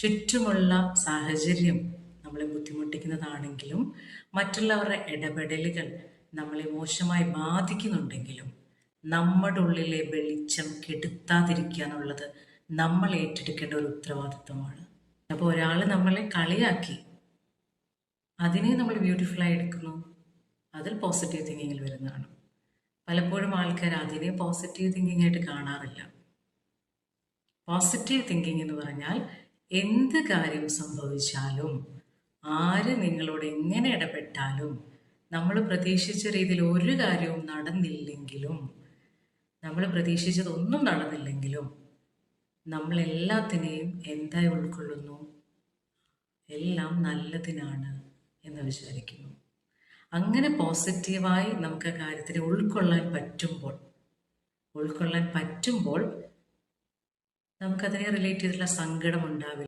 ചുറ്റുമുള്ള സാഹചര്യം നമ്മളെ ബുദ്ധിമുട്ടിക്കുന്നതാണെങ്കിലും മറ്റുള്ളവരുടെ ഇടപെടലുകൾ നമ്മളെ മോശമായി ബാധിക്കുന്നുണ്ടെങ്കിലും നമ്മുടെ ഉള്ളിലെ വെളിച്ചം കെടുത്താതിരിക്കുക എന്നുള്ളത് നമ്മൾ ഏറ്റെടുക്കേണ്ട ഒരു ഉത്തരവാദിത്വമാണ്. അപ്പോൾ ഒരാൾ നമ്മളെ കളിയാക്കി. അതിനെ നമ്മൾ ബ്യൂട്ടിഫുള്ളായി എടുക്കുന്നു. അതിൽ പോസിറ്റീവ് തിങ്കിങ്ങിൽ വരുന്നതാണ്. പലപ്പോഴും ആൾക്കാർ അതിനെ പോസിറ്റീവ് തിങ്കിങ് ആയിട്ട് കാണാറില്ല. പോസിറ്റീവ് തിങ്കിങ് എന്ന് പറഞ്ഞാൽ എന്ത് കാര്യം സംഭവിച്ചാലും ആര് നിങ്ങളോട് എങ്ങനെ ഇടപെട്ടാലും നമ്മൾ പ്രതീക്ഷിച്ച രീതിയിൽ ഒരു കാര്യവും നടന്നില്ലെങ്കിലും നമ്മൾ പ്രതീക്ഷിച്ചതൊന്നും നടന്നില്ലെങ്കിലും നമ്മൾ എല്ലാത്തിനെയും എന്തായി ഉൾക്കൊള്ളുന്നു? എല്ലാം നല്ലതിനാണ് എന്ന് വിചാരിക്കുന്നു. അങ്ങനെ പോസിറ്റീവായി നമുക്ക് കാര്യത്തിനെ ഉൾക്കൊള്ളാൻ പറ്റുമ്പോൾ ഉൾക്കൊള്ളാൻ പറ്റുമ്പോൾ നമുക്കതിനെ റിലേറ്റ് ചെയ്തിട്ടുള്ള സങ്കടം ഉണ്ടാവില്ല